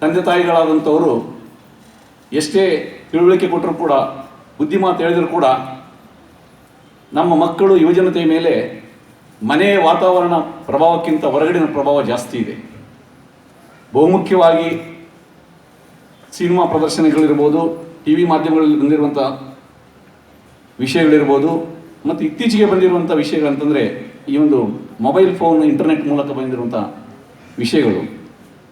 ತಂದೆ ತಾಯಿಗಳಾದಂಥವರು ಎಷ್ಟೇ ತಿಳುವಳಿಕೆ ಕೊಟ್ಟರೂ ಕೂಡ ಬುದ್ಧಿಮಾತು ಹೇಳಿದರೂ ಕೂಡ ನಮ್ಮ ಮಕ್ಕಳು ಯುವಜನತೆಯ ಮೇಲೆ ಮನೆಯ ವಾತಾವರಣ ಪ್ರಭಾವಕ್ಕಿಂತ ಹೊರಗಡಿನ ಪ್ರಭಾವ ಜಾಸ್ತಿ ಇದೆ. ಬಹುಮುಖ್ಯವಾಗಿ ಸಿನಿಮಾ ಪ್ರದರ್ಶನಗಳಿರ್ಬೋದು ಟಿ ವಿ ಮಾಧ್ಯಮಗಳಲ್ಲಿ ಬಂದಿರುವಂಥ ವಿಷಯಗಳಿರ್ಬೋದು, ಮತ್ತು ಇತ್ತೀಚೆಗೆ ಬಂದಿರುವಂಥ ವಿಷಯಗಳಂತಂದರೆ ಈ ಒಂದು ಮೊಬೈಲ್ ಫೋನ್, ಇಂಟರ್ನೆಟ್ ಮೂಲಕ ಬಂದಿರುವಂಥ ವಿಷಯಗಳು.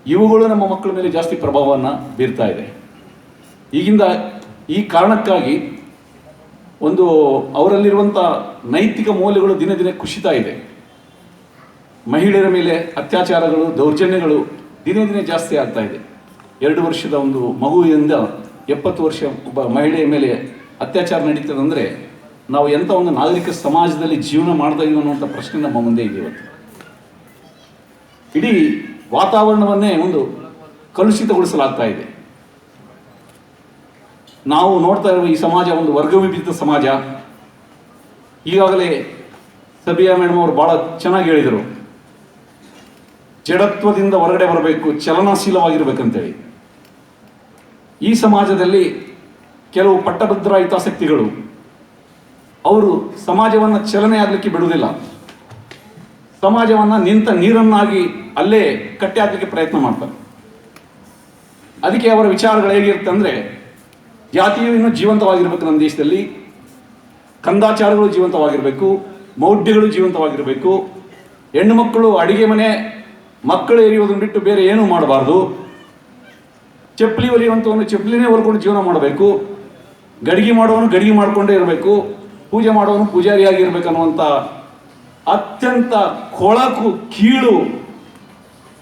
ಇವುಗಳು ನಮ್ಮ ಮಕ್ಕಳ ಮೇಲೆ ಜಾಸ್ತಿ ಪ್ರಭಾವವನ್ನು ಬೀರ್ತಾ ಇದೆ. ಈಗಿಂದ ಈ ಕಾರಣಕ್ಕಾಗಿ ಒಂದು ಅವರಲ್ಲಿರುವಂಥ ನೈತಿಕ ಮೌಲ್ಯಗಳು ದಿನ ದಿನ ಕುಸಿತಾ ಇದೆ. ಮಹಿಳೆಯರ ಮೇಲೆ ಅತ್ಯಾಚಾರಗಳು, ದೌರ್ಜನ್ಯಗಳು ದಿನೇ ದಿನೇ ಜಾಸ್ತಿ ಆಗ್ತಾ ಇದೆ. ಎರಡು ವರ್ಷದ ಒಂದು ಮಗುವಿನಿಂದ ಎಪ್ಪತ್ತು ವರ್ಷ ಒಬ್ಬ ಮಹಿಳೆಯ ಮೇಲೆ ಅತ್ಯಾಚಾರ ನಡೀತದೆ ಅಂದರೆ ನಾವು ಎಂಥ ಒಂದು ನಾಗರಿಕ ಸಮಾಜದಲ್ಲಿ ಜೀವನ ಮಾಡ್ತಾ ಇದೀವಿ ಅನ್ನುವಂಥ ಪ್ರಶ್ನೆ ನಮ್ಮ ಮುಂದೆ ಇದೆ ಇವತ್ತು. ಇಡೀ ವಾತಾವರಣವನ್ನೇ ಒಂದು ಕಲುಷಿತಗೊಳಿಸಲಾಗ್ತಾ ಇದೆ. ನಾವು ನೋಡ್ತಾ ಇರುವ ಈ ಸಮಾಜ ಒಂದು ವರ್ಗವಿಭಜಿತ ಸಮಾಜ. ಈಗಾಗಲೇ ಸಬಿಯಾ ಮೇಡಮ್ ಅವರು ಬಹಳ ಚೆನ್ನಾಗಿ ಹೇಳಿದರು, ಜಡತ್ವದಿಂದ ಹೊರಗಡೆ ಬರಬೇಕು, ಚಲನಶೀಲವಾಗಿರ್ಬೇಕಂತೇಳಿ. ಈ ಸಮಾಜದಲ್ಲಿ ಕೆಲವು ಪಟ್ಟಭದ್ರ ಹಿತಾಸಕ್ತಿಗಳು ಅವರು ಸಮಾಜವನ್ನು ಚಲನೆ ಆಗಲಿಕ್ಕೆ ಬಿಡುವುದಿಲ್ಲ. ಸಮಾಜವನ್ನು ನಿಂತ ನೀರನ್ನಾಗಿ ಅಲ್ಲೇ ಕಟ್ಟಿ ಹಾಕಲಿಕ್ಕೆ ಪ್ರಯತ್ನ ಮಾಡ್ತಾರೆ. ಅದಕ್ಕೆ ಅವರ ವಿಚಾರಗಳು ಹೇಗಿರುತ್ತೆ ಅಂದರೆ, ಜಾತಿಯು ಇನ್ನೂ ಜೀವಂತವಾಗಿರ್ಬೇಕು ನಮ್ಮ ದೇಶದಲ್ಲಿ. ಕಂದಾಚಾರಗಳು ಜೀವಂತವಾಗಿರಬೇಕು. ಮೌಢ್ಯಗಳು ಜೀವಂತವಾಗಿರಬೇಕು. ಹೆಣ್ಣು ಮಕ್ಕಳು ಅಡಿಗೆ ಮನೆ, ಮಕ್ಕಳು ಎರಿಯೋದನ್ನು ಬಿಟ್ಟು ಬೇರೆ ಏನೂ ಮಾಡಬಾರ್ದು. ಚಪ್ಪಲಿ ಒಂದು ಚಪ್ಪಲಿನೇ ಹೊರ್ಕೊಂಡು ಜೀವನ ಮಾಡಬೇಕು. ಗಡಿಗೆ ಮಾಡೋನು ಗಡಿಗೆ ಮಾಡಿಕೊಂಡೇ ಇರಬೇಕು. ಪೂಜೆ ಮಾಡೋನು ಪೂಜಾರಿಯಾಗಿರ್ಬೇಕು ಅನ್ನುವಂಥ ಅತ್ಯಂತ ಕೊಳಕು, ಕೀಳು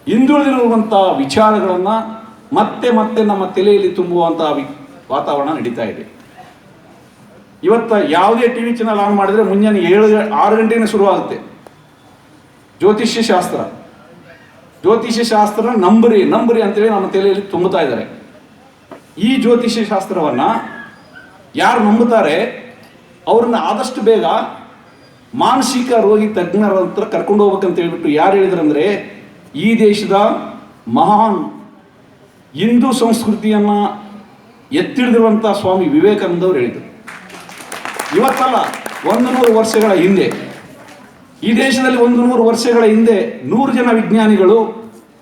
ಹಿಂದುಳಿದಿರುವಂಥ ವಿಚಾರಗಳನ್ನು ಮತ್ತೆ ಮತ್ತೆ ನಮ್ಮ ತಲೆಯಲ್ಲಿ ತುಂಬುವಂಥ ವಾತಾವರಣ ನಡೀತಾ ಇದೆ. ಇವತ್ತ ಯಾವುದೇ ಟಿ ವಿ ಚಾನಲ್ ಆನ್ ಮಾಡಿದ್ರೆ ಮುಂಜಾನೆ ಏಳು ಆರು ಗಂಟೆನೇ ಶುರುವಾಗುತ್ತೆ. ಜ್ಯೋತಿಷ್ಯ ಶಾಸ್ತ್ರ. ಜ್ಯೋತಿಷ್ಯ ಶಾಸ್ತ್ರ ನಂಬರಿ ನಂಬರಿ ಅಂತೇಳಿ ನಮ್ಮ ತಲೆಯಲ್ಲಿ ತುಂಬುತ್ತಾ ಇದ್ದಾರೆ. ಈ ಜ್ಯೋತಿಷ್ಯ ಶಾಸ್ತ್ರವನ್ನ ಯಾರು ನಂಬುತ್ತಾರೆ? ಅವ್ರನ್ನ ಆದಷ್ಟು ಬೇಗ ಮಾನಸಿಕ ರೋಗಿ ತಜ್ಞರ ಹತ್ರ ಕರ್ಕೊಂಡು ಹೋಗ್ಬೇಕಂತ ಹೇಳ್ಬಿಟ್ಟು ಯಾರು ಹೇಳಿದ್ರಂದ್ರೆ, ಈ ದೇಶದ ಮಹಾನ್ ಹಿಂದೂ ಸಂಸ್ಕೃತಿಯನ್ನ ಎತ್ತಿಡಿದಿರುವಂಥ ಸ್ವಾಮಿ ವಿವೇಕಾನಂದ ಅವರು ಹೇಳಿದರು. ಇವತ್ತಲ್ಲ, ಒಂದು ನೂರು ವರ್ಷಗಳ ಹಿಂದೆ, ಈ ದೇಶದಲ್ಲಿ ಒಂದು ನೂರು ವರ್ಷಗಳ ಹಿಂದೆ ನೂರು ಜನ ವಿಜ್ಞಾನಿಗಳು,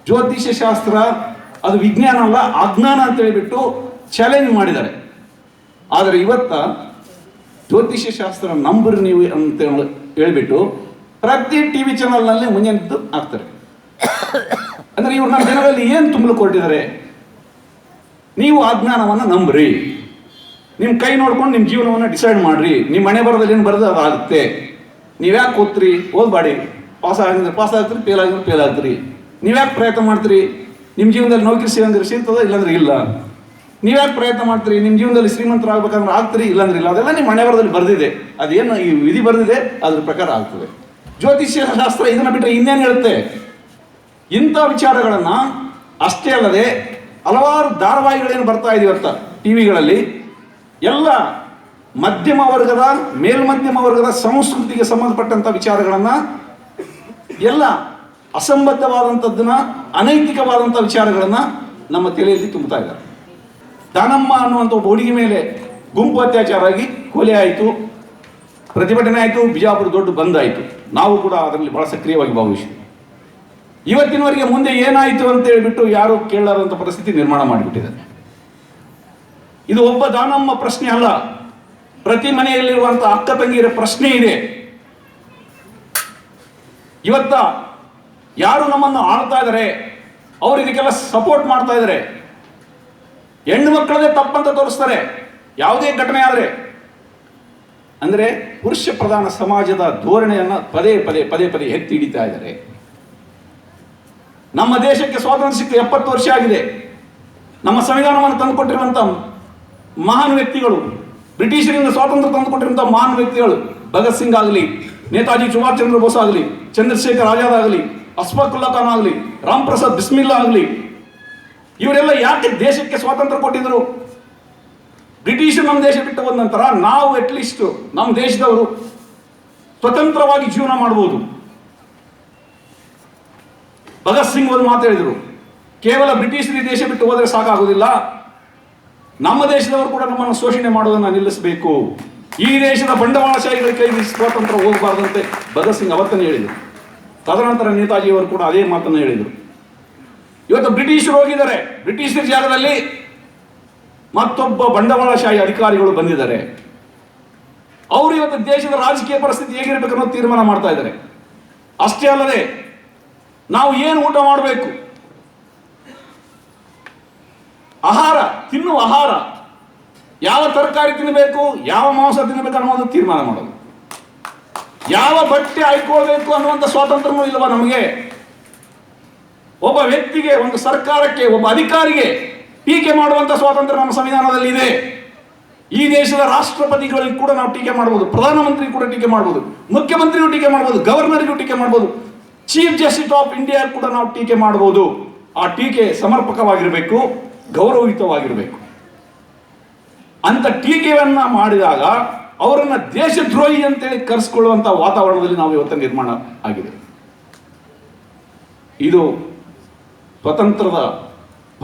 ಜ್ಯೋತಿಷ್ಯ ಶಾಸ್ತ್ರ, ಅದು ವಿಜ್ಞಾನ ಅಲ್ಲ, ಅಜ್ಞಾನ ಅಂತ ಹೇಳಿಬಿಟ್ಟು ಚಾಲೆಂಜ್ ಮಾಡಿದ್ದಾರೆ. ಆದರೆ ಇವತ್ತ ಜ್ಯೋತಿಷ್ಯ ಶಾಸ್ತ್ರ ನಂಬರ್ ನೀವು ಅಂತ ಹೇಳ್ಬಿಟ್ಟು ಪ್ರತಿ ಟಿ ವಿ ಚಾನಲ್ನಲ್ಲಿ ಮುಂಜಾನೆದ್ದು ಹಾಕ್ತಾರೆ ಅಂದರೆ ಇವ್ರು ನಮ್ಮ ಜನರಲ್ಲಿ ಏನು ತುಂಬಲು ಕೊಟ್ಟಿದ್ದಾರೆ? ನೀವು ಅಜ್ಞಾನವನ್ನು ನಂಬ್ರಿ. ನಿಮ್ಮ ಕೈ ನೋಡ್ಕೊಂಡು ನಿಮ್ಮ ಜೀವನವನ್ನು ಡಿಸೈಡ್ ಮಾಡ್ರಿ. ನಿಮ್ಮ ಮನೆ ಬರೋದಲ್ಲಿ ಏನು ಬರೋದು ಆಗುತ್ತೆ ನೀವು ಯಾಕೆ ಓದ್ತೀರಿ ಓದ್ಬೇಡಿ. ಪಾಸ್ ಆಗಿದ್ರೆ ಪಾಸ್ ಆಗ್ತೀರಿ ಫೇಲ್ ಆಗಿದ್ರೆ ಫೇಲ್ ಆಗ್ತೀರಿ. ನೀವ್ಯಾಕೆ ಪ್ರಯತ್ನ ಮಾಡ್ತೀರಿ? ನಿಮ್ಮ ಜೀವನದಲ್ಲಿ ನೌಕರಿ ಸಿಗಂದ್ರೆ ಸಿಗ್ತದ ಇಲ್ಲಾಂದ್ರೆ ಇಲ್ಲ. ನೀವು ಯಾಕೆ ಪ್ರಯತ್ನ ಮಾಡ್ತೀರಿ? ನಿಮ್ಮ ಜೀವನದಲ್ಲಿ ಶ್ರೀಮಂತರಾಗಬೇಕಂದ್ರೆ ಆಗ್ತೀರಿ? ಇಲ್ಲಾಂದ್ರೆ ಇಲ್ಲ. ಅದೆಲ್ಲ ನಿಮ್ಮ ಮನೆ ಬರದಲ್ಲಿ ಬರೆದಿದೆ. ಅದೇನು ಈ ವಿಧಿ ಬರೆದಿದೆ? ಅದ್ರ ಪ್ರಕಾರ ಆಗ್ತದೆ. ಜ್ಯೋತಿಷ್ಯ ಶಾಸ್ತ್ರ ಇದನ್ನ ಬಿಟ್ಟರೆ ಇನ್ನೇನು ಹೇಳುತ್ತೆ? ಇಂಥ ವಿಚಾರಗಳನ್ನ ಅಷ್ಟೇ ಅಲ್ಲದೆ ಹಲವಾರು ಧಾರಾವಾಹಿಗಳೇನು ಬರ್ತಾ ಇದೆ ಟಿ ಟಿವಿಗಳಲ್ಲಿ. ಎಲ್ಲ ಮಧ್ಯಮ ವರ್ಗದ, ಮೇಲ್ಮಧ್ಯಮ ವರ್ಗದ ಸಂಸ್ಕೃತಿಗೆ ಸಂಬಂಧಪಟ್ಟಂತ ವಿಚಾರಗಳನ್ನ ಎಲ್ಲ ಅಸಂಬದ್ಧವಾದಂಥದ್ದನ್ನ, ಅನೈತಿಕವಾದಂಥ ವಿಚಾರಗಳನ್ನ ನಮ್ಮ ತಲೆಯಲ್ಲಿ ತುಂಬುತ್ತಾ ಇದ್ದಾರೆ. ದಾನಮ್ಮ ಅನ್ನುವಂಥ ಒಬ್ಬ ಹುಡುಗಿ ಮೇಲೆ ಗುಂಪು ಅತ್ಯಾಚಾರ ಆಗಿ ಕೊಲೆ ಆಯಿತು, ಪ್ರತಿಭಟನೆ ಆಯಿತು, ಬಿಜಾಪುರ ದೊಡ್ಡ ಬಂದಾಯಿತು ನಾವು ಕೂಡ ಅದರಲ್ಲಿ ಬಹಳ ಸಕ್ರಿಯವಾಗಿ ಭಾಗವಹಿಸಿದ್ವಿ. ಇವತ್ತಿನವರೆಗೆ ಮುಂದೆ ಏನಾಯಿತು ಅಂತ ಹೇಳಿಬಿಟ್ಟು ಯಾರು ಕೇಳಲಾರಂಥ ಪರಿಸ್ಥಿತಿ ನಿರ್ಮಾಣ ಮಾಡಿಬಿಟ್ಟಿದ್ದಾರೆ. ಇದು ಒಬ್ಬ ದಾನಮ್ಮ ಪ್ರಶ್ನೆ ಅಲ್ಲ. ಪ್ರತಿ ಮನೆಯಲ್ಲಿರುವಂಥ ಅಕ್ಕ ತಂಗಿಯರ ಪ್ರಶ್ನೆ ಇದೆ. ಇವತ್ತ ಯಾರು ನಮ್ಮನ್ನು ಆಳ್ತಾ ಇದ್ದಾರೆ, ಅವರು ಇದಕ್ಕೆಲ್ಲ ಸಪೋರ್ಟ್ ಮಾಡ್ತಾ ಇದ್ದಾರೆ. ಹೆಣ್ಣು ಮಕ್ಕಳದೇ ತಪ್ಪಂತ ತೋರಿಸ್ತಾರೆ. ಯಾವುದೇ ಘಟನೆ ಆದರೆ. ಅಂದರೆ ಪುರುಷ ಪ್ರಧಾನ ಸಮಾಜದ ಧೋರಣೆಯನ್ನು ಪದೇ ಪದೇ ಪದೇ ಪದೇ ಎತ್ತಿ ಹಿಡಿತಾ ಇದ್ದಾರೆ. ನಮ್ಮ ದೇಶಕ್ಕೆ ಸ್ವಾತಂತ್ರ್ಯ ಸಿಕ್ಕ ಎಪ್ಪತ್ತು ವರ್ಷ ಆಗಿದೆ. ನಮ್ಮ ಸಂವಿಧಾನವನ್ನು ತಂದುಕೊಟ್ಟಿರುವಂಥ ಮಹಾನ್ ವ್ಯಕ್ತಿಗಳು, ಬ್ರಿಟಿಷರಿಂದ ಸ್ವಾತಂತ್ರ್ಯ ತಂದುಕೊಟ್ಟಿರುವಂಥ ಮಹಾನ್ ವ್ಯಕ್ತಿಗಳು, ಭಗತ್ ಸಿಂಗ್ ಆಗಲಿ, ನೇತಾಜಿ ಸುಭಾಷ್ ಚಂದ್ರ ಬೋಸ್ ಆಗಲಿ, ಚಂದ್ರಶೇಖರ್ ಆಜಾದ್ ಆಗಲಿ ಅಸ್ಫಾಕುಲ್ಲಾ ಖಾನ್ ಆಗಲಿ, ರಾಮ್ ಪ್ರಸಾದ್ ಬಿಸ್ಮಿಲ್ಲಾ ಆಗಲಿ ಇವರೆಲ್ಲ ಯಾಕೆ ದೇಶಕ್ಕೆ ಸ್ವಾತಂತ್ರ್ಯ ಕೊಟ್ಟಿದ್ರು? ಬ್ರಿಟಿಷರು ನಮ್ಮ ದೇಶ ಬಿಟ್ಟು ಬಂದ ನಂತರ ನಾವು ಅಟ್ಲೀಸ್ಟ್ ನಮ್ಮ ದೇಶದವರು ಸ್ವತಂತ್ರವಾಗಿ ಜೀವನ ಮಾಡಬಹುದು ಭಗತ್ ಸಿಂಗ್ ಒಂದು ಮಾತು ಹೇಳಿದರು, ಕೇವಲ ಈ ದೇಶ ಬಿಟ್ಟು ಹೋದರೆ ಸಾಕಾಗುವುದಿಲ್ಲ, ನಮ್ಮ ದೇಶದವರು ಕೂಡ ನಮ್ಮನ್ನು ಶೋಷಣೆ ಮಾಡುವುದನ್ನು ನಿಲ್ಲಿಸಬೇಕು. ಈ ದೇಶದ ಬಂಡವಾಳಶಾಹಿಗಳ ಕೈಗೆ ಸ್ವಾತಂತ್ರ್ಯ ಹೋಗಬಾರದಂತೆ ಭಗತ್ ಸಿಂಗ್ ಅವತ್ತನ್ನು ಹೇಳಿದರು. ತದನಂತರ ನೇತಾಜಿಯವರು ಕೂಡ ಅದೇ ಮಾತನ್ನು ಹೇಳಿದರು. ಇವತ್ತು ಬ್ರಿಟಿಷರು ಹೋಗಿದ್ದಾರೆ. ಬ್ರಿಟಿಷರ ಜಾಗದಲ್ಲಿ ಮತ್ತೊಬ್ಬ ಬಂಡವಾಳಶಾಹಿ ಅಧಿಕಾರಿಗಳು ಬಂದಿದ್ದಾರೆ. ಅವರು ಇವತ್ತು ದೇಶದ ರಾಜಕೀಯ ಪರಿಸ್ಥಿತಿ ಹೇಗಿರಬೇಕು ಅನ್ನೋ ತೀರ್ಮಾನ ಮಾಡ್ತಾ ಇದ್ದಾರೆ. ಅಷ್ಟೇ ಅಲ್ಲದೆ, ನಾವು ಏನು ಊಟ ಮಾಡಬೇಕು? ಆಹಾರ, ತಿನ್ನುವ ಆಹಾರ. ಯಾವ ತರಕಾರಿ ತಿನ್ನಬೇಕು ಯಾವ ಮಾಂಸ ತಿನ್ನಬೇಕು ಅನ್ನೋದು ತೀರ್ಮಾನ ಮಾಡೋದು. ಯಾವ ಬಟ್ಟೆ ಹಾಯ್ಕೊಳ್ಬೇಕು ಅನ್ನುವಂಥ ಸ್ವಾತಂತ್ರ್ಯವೂ ಇಲ್ಲವಾ ನಮಗೆ? ಒಬ್ಬ ವ್ಯಕ್ತಿಗೆ, ಒಂದು ಸರ್ಕಾರಕ್ಕೆ, ಒಬ್ಬ ಅಧಿಕಾರಿಗೆ ಟೀಕೆ ಮಾಡುವಂಥ ಸ್ವಾತಂತ್ರ್ಯ ನಮ್ಮ ಸಂವಿಧಾನದಲ್ಲಿ ಇದೆ. ಈ ದೇಶದ ರಾಷ್ಟ್ರಪತಿಗಳಲ್ಲಿ ಕೂಡ ನಾವು ಟೀಕೆ ಮಾಡಬಹುದು ಪ್ರಧಾನಮಂತ್ರಿ ಕೂಡ ಟೀಕೆ ಮಾಡಬಹುದು ಮುಖ್ಯಮಂತ್ರಿಗೂ ಟೀಕೆ ಮಾಡಬಹುದು ಗವರ್ನರ್ಗೂ ಟೀಕೆ ಮಾಡಬಹುದು ಚೀಫ್ ಜಸ್ಟಿಸ್ ಆಫ್ ಇಂಡಿಯಾ ಕೂಡ ನಾವು ಟೀಕೆ ಮಾಡಬಹುದು ಆ ಟೀಕೆ ಸಮರ್ಪಕವಾಗಿರಬೇಕು, ಗೌರವಯುತವಾಗಿರಬೇಕು. ಅಂತ ಟೀಕೆಯನ್ನ ಮಾಡಿದಾಗ ಅವರನ್ನು ದೇಶದ್ರೋಹಿ ಅಂತೇಳಿ ಕರೆಸ್ಕೊಳ್ಳುವಂಥ ವಾತಾವರಣದಲ್ಲಿ ನಾವು ಇವತ್ತು ನಿರ್ಮಾಣ ಆಗಿದೆ. ಇದು ಸ್ವತಂತ್ರದ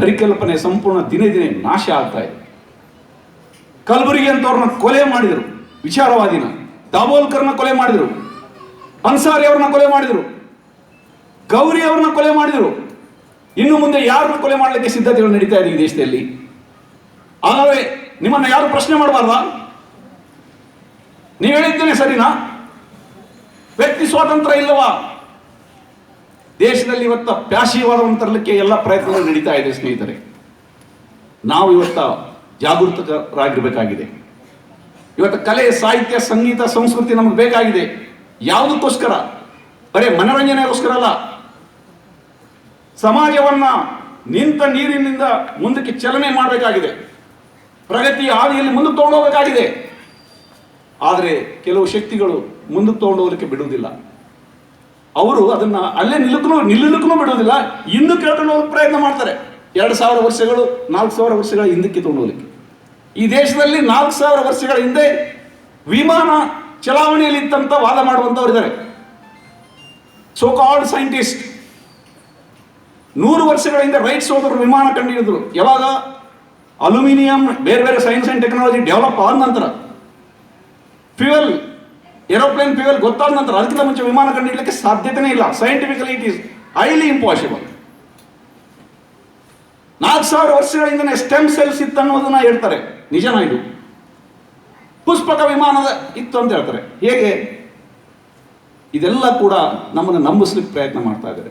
ಪರಿಕಲ್ಪನೆ ಸಂಪೂರ್ಣ ದಿನೇ ದಿನೇ ನಾಶ ಆಗ್ತಾ ಇದೆ. ಕಲಬುರಗಿ ಅಂತವ್ರನ್ನ ಕೊಲೆ ಮಾಡಿದರು, ವಿಚಾರವಾದಿನ. ದಾಬೋಲ್ಕರ್ನ ಕೊಲೆ ಮಾಡಿದರು, ಅನ್ಸಾರಿ ಅವ್ರನ್ನ ಕೊಲೆ ಮಾಡಿದರು, ಗೌರಿ ಅವ್ರನ್ನ ಕೊಲೆ ಮಾಡಿದರು. ಇನ್ನು ಮುಂದೆ ಯಾರನ್ನ ಕೊಲೆ ಮಾಡಲಿಕ್ಕೆ ಸಿದ್ಧತೆಗಳು ನಡೀತಾ ಇದೆ ಈ ದೇಶದಲ್ಲಿ? ಆದರೆ ನಿಮ್ಮನ್ನ ಯಾರು ಪ್ರಶ್ನೆ ಮಾಡಬಾರ್ದ? ನೀವು ಹೇಳಿದ್ದೇನೆ ಸರಿನಾ? ವ್ಯಕ್ತಿ ಸ್ವಾತಂತ್ರ್ಯ ಇಲ್ಲವಾ? ದೇಶದಲ್ಲಿ ಇವತ್ತು ಪ್ಯಾಶಿವಾದವನ್ನು ತರಲಿಕ್ಕೆ ಎಲ್ಲ ಪ್ರಯತ್ನಗಳು ನಡೀತಾ ಇದೆ, ಸ್ನೇಹಿತರೆ. ನಾವು ಇವತ್ತು ಜಾಗೃತರಾಗಿರಬೇಕಾಗಿದೆ ಇವತ್ತು ಕಲೆ, ಸಾಹಿತ್ಯ, ಸಂಗೀತ, ಸಂಸ್ಕೃತಿ ನಮಗೆ ಬೇಕಾಗಿದೆ. ಯಾವುದಕ್ಕೋಸ್ಕರ? ಬರೇ ಮನೋರಂಜನೆಗೋಸ್ಕರ ಅಲ್ಲ. ಸಮಾಜವನ್ನ ನಿಂತ ನೀರಿನಿಂದ ಮುಂದಕ್ಕೆ ಚಲನೆ ಮಾಡಬೇಕಾಗಿದೆ. ಪ್ರಗತಿಯ ಹಾದಿಯಲ್ಲಿ ಮುಂದಕ್ಕೆ ತಗೊಂಡೋಗಬೇಕಾಗಿದೆ. ಆದರೆ ಕೆಲವು ಶಕ್ತಿಗಳು ಮುಂದಕ್ಕೆ ತಗೊಂಡೋಗ್ಲಿಕ್ಕೆ ಬಿಡುವುದಿಲ್ಲ. ಅವರು ಅದನ್ನ ಅಲ್ಲೇ ನಿಲ್ಲಕ್ಕೂ ನಿಲ್ಲಲಿಕ್ಕೂ ಬಿಡೋದಿಲ್ಲ ಇಂದು ಕೇಳ್ಕೊಂಡು ಹೋಗಕ್ಕೆ ಪ್ರಯತ್ನ ಮಾಡ್ತಾರೆ. ಎರಡು ಸಾವಿರ ವರ್ಷಗಳು, ನಾಲ್ಕು ಸಾವಿರ ವರ್ಷಗಳ ಹಿಂದಕ್ಕೆ ಹೋಗ್ಲಿಕ್ಕೆ ಈ ದೇಶದಲ್ಲಿ ನಾಲ್ಕು ಸಾವಿರ ವರ್ಷಗಳ ಹಿಂದೆ ವಿಮಾನ ಚಲಾವಣೆಯಲ್ಲಿ ಇತ್ತಂತ ವಾದ ಮಾಡುವಂತವ್ರು ಇದ್ದಾರೆ. ಸೋ ಕಾಲ್ಡ್ ಸೈಂಟಿಸ್ಟ್ ನೂರು ವರ್ಷಗಳ ಹಿಂದೆ ರೈಟ್ಸ್ ಹೋದರು ವಿಮಾನ ಕಂಡುಹಿಡಿದ್ರು ಯಾವಾಗ? ಅಲ್ಯೂಮಿನಿಯಂ, ಬೇರೆ ಬೇರೆ ಸೈನ್ಸ್ ಅಂಡ್ ಟೆಕ್ನಾಲಜಿ ಡೆವಲಪ್ ಆದ ನಂತರ. ಫ್ಯೂಯಲ್ ಏರೋಪ್ಲೇನ್ ಫ್ಯೂಯಲ್ ಗೊತ್ತಾದ ನಂತರ ಅದಕ್ಕಿಂತ ಮುಂಚೆ ವಿಮಾನ ಕಂಡುಹಿಡಲಿಕ್ಕೆ ಸಾಧ್ಯತೆನೇ ಇಲ್ಲ. Scientifically it is highly impossible ನಾಲ್ಕು ಸಾವಿರ ವರ್ಷಗಳಿಂದನೇ ಸ್ಟೆಮ್ ಸೆಲ್ಸ್ ಇತ್ತು ಅನ್ನೋದನ್ನ ಹೇಳ್ತಾರೆ. ನಿಜನಾ ಇದು? ಪುಷ್ಪಕ ವಿಮಾನದ ಇತ್ತು ಅಂತ ಹೇಳ್ತಾರೆ. ಹೇಗೆ? ಇದೆಲ್ಲ ಕೂಡ ನಮ್ಮನ್ನು ನಂಬಿಸ್ಲಿಕ್ಕೆ ಪ್ರಯತ್ನ ಮಾಡ್ತಾ ಇದ್ದಾರೆ.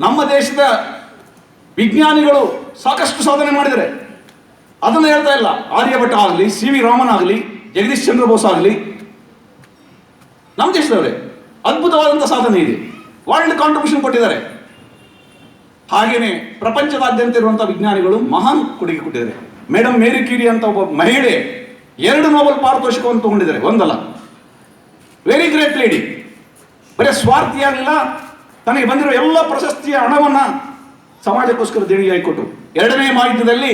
ನಮ್ಮ ದೇಶದ ವಿಜ್ಞಾನಿಗಳು ಸಾಕಷ್ಟು ಸಾಧನೆ ಮಾಡಿದ್ದಾರೆ. ಅದನ್ನು ಹೇಳ್ತಾ ಇಲ್ಲ. ಆರ್ಯಭಟ ಆಗಲಿ, ಸಿ ವಿ ರಾಮನ್ ಆಗಲಿ, ಜಗದೀಶ್ ಚಂದ್ರ ಬೋಸ್ ಆಗಲಿ ನಮ್ಮ ದೇಶದವರೇ ಅದ್ಭುತವಾದಂಥ ಸಾಧನೆ ಇದೆ. ವರ್ಲ್ಡ್ ಕಾಂಟ್ರಿಬ್ಯೂಷನ್ ಕೊಟ್ಟಿದ್ದಾರೆ. ಹಾಗೆಯೇ ಪ್ರಪಂಚದಾದ್ಯಂತ ಇರುವಂಥ ವಿಜ್ಞಾನಿಗಳು ಮಹಾನ್ ಕೊಡುಗೆ ಕೊಟ್ಟಿದ್ದಾರೆ. ಮೇಡಮ್ ಮೇರಿ ಕ್ಯೂರಿ ಅಂತ ಒಬ್ಬ ಮಹಿಳೆ ಎರಡು ನೋಬಲ್ ಪಾರಿತೋಷಿಕವನ್ನು ತಗೊಂಡಿದ್ದಾರೆ, ಒಂದಲ್ಲ. ವೆರಿ ಗ್ರೇಟ್ ಲೇಡಿ ಬರೀ ಸ್ವಾರ್ಥಿಯಾಗಿಲ್ಲ ತನಗೆ ಬಂದಿರೋ ಎಲ್ಲ ಪ್ರಶಸ್ತಿಯ ಹಣವನ್ನ ಸಮಾಜಕ್ಕೋಸ್ಕರ ದೇಣಿಗೆಯಾಗಿ ಕೊಟ್ಟರು. ಎರಡನೇ ಮಹಾಯುದ್ಧದಲ್ಲಿ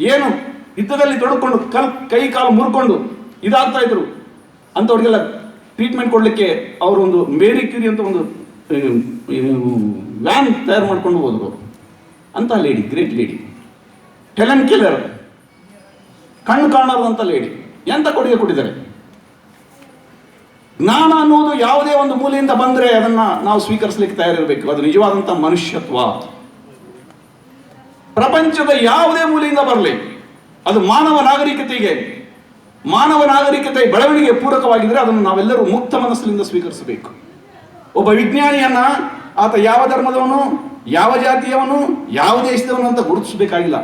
ಏನು ಯುದ್ಧದಲ್ಲಿ ತೊಡಕೊಂಡು ಕಲ್ ಕೈ ಕಾಲು ಮುರ್ಕೊಂಡು ಇದಾಗ್ತಾ ಇದ್ರು. ಅಂಥವ್ರಿಗೆಲ್ಲ ಟ್ರೀಟ್ಮೆಂಟ್ ಕೊಡಲಿಕ್ಕೆ ಅವರೊಂದು ಮೇರಿ ಕ್ಯೂರಿ ಅಂತ ಒಂದು ವ್ಯಾನ್ ತಯಾರು ಮಾಡ್ಕೊಂಡು ಹೋದ್ರು. ಅವರು ಅಂತ ಲೇಡಿ ಗ್ರೇಟ್ ಲೇಡಿ ಟೆಲನ್ ಕಿಲ್ಲರ್ ಕಣ್ಣು ಕಾಣದಂಥ ಲೇಡಿ ಎಂತ ಕೊಡುಗೆ ಕೊಟ್ಟಿದ್ದಾರೆ? ಜ್ಞಾನ ಅನ್ನೋದು ಯಾವುದೇ ಒಂದು ಮೂಲೆಯಿಂದ ಬಂದರೆ ಅದನ್ನ ನಾವು ಸ್ವೀಕರಿಸಲಿಕ್ಕೆ ತಯಾರಿರಬೇಕು. ಅದು ನಿಜವಾದಂಥ ಮನುಷ್ಯತ್ವ. ಪ್ರಪಂಚದ ಯಾವುದೇ ಮೂಲೆಯಿಂದ ಬರಲಿ, ಅದು ಮಾನವ ನಾಗರಿಕತೆಗೆ ಮಾನವ ನಾಗರಿಕತೆ ಬೆಳವಣಿಗೆ ಪೂರಕವಾಗಿದ್ದರೆ ಅದನ್ನು ನಾವೆಲ್ಲರೂ ಮುಕ್ತ ಮನಸ್ಸಿನಿಂದ ಸ್ವೀಕರಿಸಬೇಕು. ಒಬ್ಬ ವಿಜ್ಞಾನಿಯನ್ನ ಆತ ಯಾವ ಧರ್ಮದವನು, ಯಾವ ಜಾತಿಯವನು, ಯಾವ ದೇಶದವನು ಅಂತ ಗುರುತಿಸಬೇಕಾಗಿಲ್ಲ.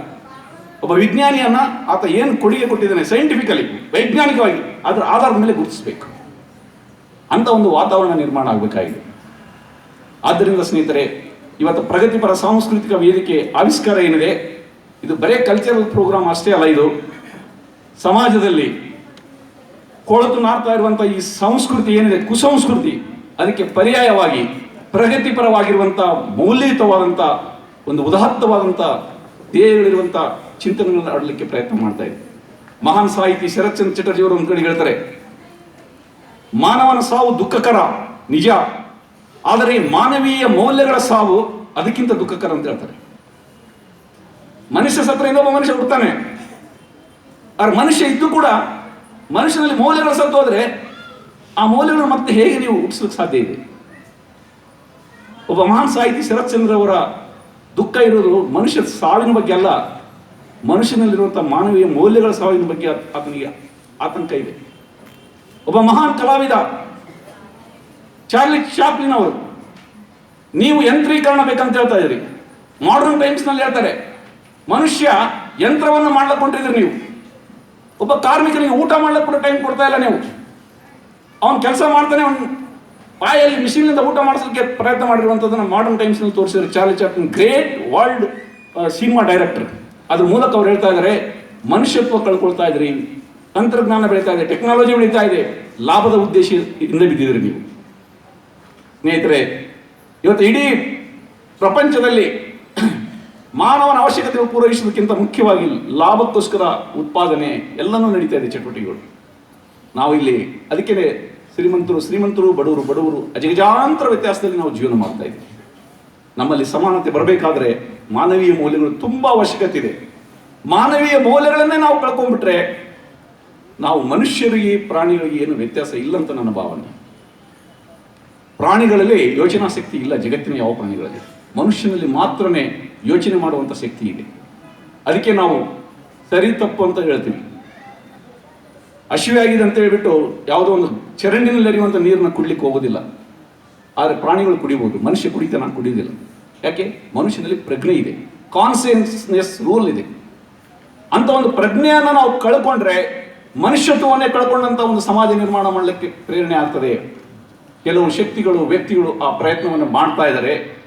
ಒಬ್ಬ ವಿಜ್ಞಾನಿಯನ್ನ ಆತ ಏನು ಕೊಡುಗೆ ಕೊಟ್ಟಿದ್ದಾನೆ ಸೈಂಟಿಫಿಕಲಿ ವೈಜ್ಞಾನಿಕವಾಗಿ, ಅದರ ಆಧಾರದ ಮೇಲೆ ಗುರುತಿಸಬೇಕು. ಅಂತ ಒಂದು ವಾತಾವರಣ ನಿರ್ಮಾಣ ಆಗಬೇಕಾಗಿದೆ. ಆದ್ದರಿಂದ ಸ್ನೇಹಿತರೆ, ಇವತ್ತು ಪ್ರಗತಿಪರ ಸಾಂಸ್ಕೃತಿಕ ವೇದಿಕೆ ಆವಿಷ್ಕಾರ ಏನಿದೆ, ಇದು ಬರೇ ಕಲ್ಚರಲ್ ಪ್ರೋಗ್ರಾಮ್ ಅಷ್ಟೇ ಅಲ್ಲ ಇದು. ಸಮಾಜದಲ್ಲಿ ಕೊಳತು ನಾರ್ತಾ ಇರುವಂಥ ಈ ಸಂಸ್ಕೃತಿ ಏನಿದೆ, ಕುಸಂಸ್ಕೃತಿ, ಅದಕ್ಕೆ ಪರ್ಯಾಯವಾಗಿ ಪ್ರಗತಿಪರವಾಗಿರುವಂಥ ಮೌಲ್ಯಯುತವಾದಂಥ ಒಂದು ಉದಾತ್ತವಾದಂಥ ಧ್ಯೇಯಗಳಿರುವಂಥ ಚಿಂತನೆಗಳನ್ನು ಆಡಲಿಕ್ಕೆ ಪ್ರಯತ್ನ ಮಾಡ್ತಾ ಇದೆ ಮಹಾನ್ ಸಾಹಿತಿ ಶರತ್ಚಂದ್ರ ಚಟರ್ಜಿ ಅವರು ಒಂದು ಕಡೆ ಹೇಳ್ತಾರೆ, ಮಾನವನ ಸಾವು ದುಃಖಕರ, ನಿಜ. ಆದರೆ ಮಾನವೀಯ ಮೌಲ್ಯಗಳ ಸಾವು ಅದಕ್ಕಿಂತ ದುಃಖಕರ ಅಂತ ಹೇಳ್ತಾರೆ. ಮನುಷ್ಯ ಸತ್ರ ಇನ್ನೊಬ್ಬ ಮನುಷ್ಯ ಹುಡ್ತಾನೆ. ಆದ್ರೆ ಮನುಷ್ಯ ಇದ್ದು ಕೂಡ ಮನುಷ್ಯನಲ್ಲಿ ಮೌಲ್ಯಗಳು ಸತ್ತು ಹೋದ್ರೆ ಆ ಮೌಲ್ಯಗಳನ್ನು ಮತ್ತೆ ಹೇಗೆ ನೀವು ಹುಟ್ಟಿಸ್ಲಿಕ್ಕೆ ಸಾಧ್ಯ ಇದೆ? ಒಬ್ಬ ಮಹಾನ್ ಸಾಹಿತಿ ಶರತ್ ಚಂದ್ರ ಅವರ ದುಃಖ ಇರೋದು ಮನುಷ್ಯ ಸಾವಿನ ಬಗ್ಗೆ ಅಲ್ಲ, ಮನುಷ್ಯನಲ್ಲಿರುವಂಥ ಮಾನವೀಯ ಮೌಲ್ಯಗಳ ಸಾವಿನ ಬಗ್ಗೆ ಆತ- ಆತನಿಗೆ ಆತಂಕ ಇದೆ. ಒಬ್ಬ ಮಹಾನ್ ಕಲಾವಿದ, ಚಾರ್ಲಿ ಚಾಪ್ಲಿನ್ ಅವರು, ನೀವು ಯಂತ್ರೀಕರಣ ಬೇಕಂತ ಹೇಳ್ತಾ ಇದ್ರಿ ಮಾಡರ್ನ್ ಟೈಮ್ಸ್ನಲ್ಲಿ ಹೇಳ್ತಾರೆ, ಮನುಷ್ಯ ಯಂತ್ರವನ್ನು ಮಾಡ್ಲಿಕ್ಕೆ ಹೊಂಟಿದ್ರಿ ನೀವು. ಒಬ್ಬ ಕಾರ್ಮಿಕನಿಗೆ ಊಟ ಮಾಡಲಿಕ್ಕೆ ಕೂಡ ಟೈಮ್ ಕೊಡ್ತಾ ಇಲ್ಲ ನೀವು. ಅವನು ಕೆಲಸ ಮಾಡ್ತಾನೆ, ಅವನು ಬಾಯಲ್ಲಿ ಮಿಷಿನ್ನಿಂದ ಊಟ ಮಾಡಿಸಲಿಕ್ಕೆ ಪ್ರಯತ್ನ ಮಾಡಿರುವಂಥದ್ದನ್ನು ಮಾಡರ್ನ್ ಟೈಮ್ಸ್ನಲ್ಲಿ ತೋರಿಸಿದ್ರು Charlie Chaplin great world cinema director ಅದ್ರ ಮೂಲಕ ಅವ್ರು ಹೇಳ್ತಾ ಇದ್ದಾರೆ ಮನುಷ್ಯತ್ವ ಕಳ್ಕೊಳ್ತಾ ಇದ್ರಿ, ತಂತ್ರಜ್ಞಾನ ಬೆಳೀತಾ ಇದೆ ಟೆಕ್ನಾಲಜಿ ಬೆಳೀತಾ ಇದೆ, ಲಾಭದ ಉದ್ದೇಶ ಉದ್ದೇಶದಿಂದ ಬಿದ್ದಿದ್ರಿ ನೀವು. ಸ್ನೇಹಿತರೆ, ಇವತ್ತು ಇಡೀ ಪ್ರಪಂಚದಲ್ಲಿ ಮಾನವನ ಅವಶ್ಯಕತೆ ಪೂರೈಸುವುದಕ್ಕಿಂತ ಮುಖ್ಯವಾಗಿ ಲಾಭಕ್ಕೋಸ್ಕರ ಉತ್ಪಾದನೆ ಎಲ್ಲನೂ ನಡೀತಾ ಇದೆ ಚಟುವಟಿಕೆಗಳು. ನಾವು ಇಲ್ಲಿ ಅದಕ್ಕೆ ಶ್ರೀಮಂತರು ಶ್ರೀಮಂತರು, ಬಡವರು ಬಡವರು, ಅಜಗಜಾಂತರ ವ್ಯತ್ಯಾಸದಲ್ಲಿ ನಾವು ಜೀವನ ಮಾಡ್ತಾ ಇದ್ದೀವಿ. ನಮ್ಮಲ್ಲಿ ಸಮಾನತೆ ಬರಬೇಕಾದ್ರೆ ಮಾನವೀಯ ಮೌಲ್ಯಗಳು ತುಂಬಾ ಅವಶ್ಯಕತೆ ಇದೆ. ಮಾನವೀಯ ಮೌಲ್ಯಗಳನ್ನೇ ನಾವು ಕಳ್ಕೊಂಡ್ಬಿಟ್ರೆ ನಾವು ಮನುಷ್ಯರಿಗೆ, ಪ್ರಾಣಿಗಳಿಗೆ ಏನು ವ್ಯತ್ಯಾಸ ಇಲ್ಲ ಅಂತ ನನ್ನ ಭಾವನೆ. ಪ್ರಾಣಿಗಳಲ್ಲಿ ಯೋಚನಾ ಶಕ್ತಿ ಇಲ್ಲ, ಜಗತ್ತಿನ ಯಾವ ಪ್ರಾಣಿಗಳಲ್ಲಿ. ಮನುಷ್ಯನಲ್ಲಿ ಮಾತ್ರನೇ ಯೋಚನೆ ಮಾಡುವಂಥ ಶಕ್ತಿ ಇದೆ. ಅದಕ್ಕೆ ನಾವು ಸರಿ ತಪ್ಪು ಅಂತ ಹೇಳ್ತೀವಿ. ಹಸಿವೆ ಅಂತ ಹೇಳ್ಬಿಟ್ಟು ಯಾವುದೋ ಒಂದು ಚರಂಡಿನಲ್ಲಿ ಹರಿಯುವಂಥ ನೀರನ್ನ ಕುಡ್ಲಿಕ್ಕೆ ಹೋಗೋದಿಲ್ಲ. ಆದರೆ ಪ್ರಾಣಿಗಳು ಕುಡಿಬೋದು, ಮನುಷ್ಯ ಕುಡಿತಾನ ಕುಡಿಯೋದಿಲ್ಲ ಯಾಕೆ? ಮನುಷ್ಯನಲ್ಲಿ ಪ್ರಜ್ಞೆ ಇದೆ. ಕಾನ್ಸಿಯನ್ಸ್ನೆಸ್ ರೂಲ್ ಇದೆ. ಅಂತ ಒಂದು ಪ್ರಜ್ಞೆಯನ್ನು ನಾವು ಕಳ್ಕೊಂಡ್ರೆ ಮನುಷ್ಯತ್ವವನ್ನೇ ಕಳ್ಕೊಂಡಂಥ ಒಂದು ಸಮಾಜ ನಿರ್ಮಾಣ ಮಾಡಲಿಕ್ಕೆ ಪ್ರೇರಣೆ ಆಗ್ತದೆ. ಕೆಲವು ಶಕ್ತಿಗಳು, ವ್ಯಕ್ತಿಗಳು ಆ ಪ್ರಯತ್ನವನ್ನು ಮಾಡ್ತಾ ಇದ್ದಾರೆ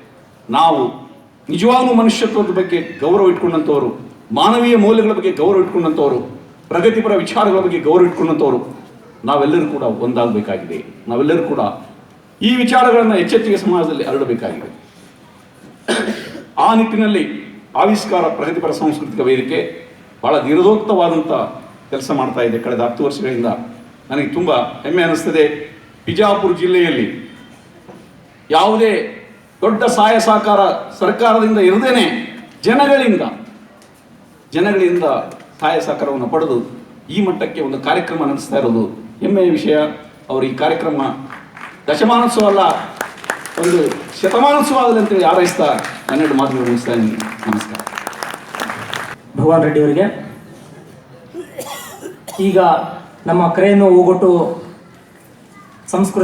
ನಾವು ನಿಜವಾಗ್ಲೂ ಮನುಷ್ಯತ್ವದ ಬಗ್ಗೆ ಗೌರವ ಇಟ್ಕೊಂಡಂಥವ್ರು, ಮಾನವೀಯ ಮೌಲ್ಯಗಳ ಬಗ್ಗೆ ಗೌರವ ಇಟ್ಕೊಂಡಂಥವ್ರು, ಪ್ರಗತಿಪರ ವಿಚಾರಗಳ ಬಗ್ಗೆ ಗೌರವ ಇಟ್ಕೊಂಡಂಥವ್ರು, ನಾವೆಲ್ಲರೂ ಕೂಡ ಒಂದಾಗಬೇಕಾಗಿದೆ. ನಾವೆಲ್ಲರೂ ಕೂಡ ಈ ವಿಚಾರಗಳನ್ನು ಎಚ್ಚೆತ್ತಿಗೆ ಸಮಾಜದಲ್ಲಿ ಹರಡಬೇಕಾಗಿದೆ. ಆ ನಿಟ್ಟಿನಲ್ಲಿ ಆವಿಷ್ಕಾರ ಪ್ರಗತಿಪರ ಸಾಂಸ್ಕೃತಿಕ ವೇದಿಕೆ ಬಹಳ ದೀರ್ಘೋಕ್ತವಾದಂಥ ಕೆಲಸ ಮಾಡ್ತಾ ಇದೆ. ಕಳೆದ ಹತ್ತು ವರ್ಷಗಳಿಂದ ನನಗೆ ತುಂಬ ಹೆಮ್ಮೆ ಅನ್ನಿಸ್ತದೆ ಬಿಜಾಪುರ ಜಿಲ್ಲೆಯಲ್ಲಿ ಯಾವುದೇ ದೊಡ್ಡ ಸಹಾಯ ಸಹಕಾರ ಸರ್ಕಾರದಿಂದ ಇರದೇನೆ ಜನಗಳಿಂದ ಜನಗಳಿಂದ ಸಹಾಯ ಸಹಕಾರವನ್ನು ಪಡೆದು ಈ ಮಟ್ಟಕ್ಕೆ ಒಂದು ಕಾರ್ಯಕ್ರಮ ನಡೆಸ್ತಾ ಇರೋದು ಹೆಮ್ಮೆಯ ವಿಷಯ. ಅವರು ಈ ಕಾರ್ಯಕ್ರಮ ದಶಮಾನೋತ್ಸವ ಅಲ್ಲ, ಒಂದು ಶತಮಾನೋತ್ಸವ ಆಗಲಿ ಅಂತೇಳಿ ಹಾರೈಸ್ತಾ ಹನ್ನೆರಡು ಮಾತುಗಳು ಮುಗಿಸ್ತಾ ಇದ್ದೀನಿ. ನಮಸ್ಕಾರ. ಭಗವಾನ್ ರೆಡ್ಡಿ ಅವರಿಗೆ. ಈಗ ನಮ್ಮ ಕರೆಯನ್ನು ಹೋಗೊಟ್ಟು ಸಂಸ್ಕೃತಿ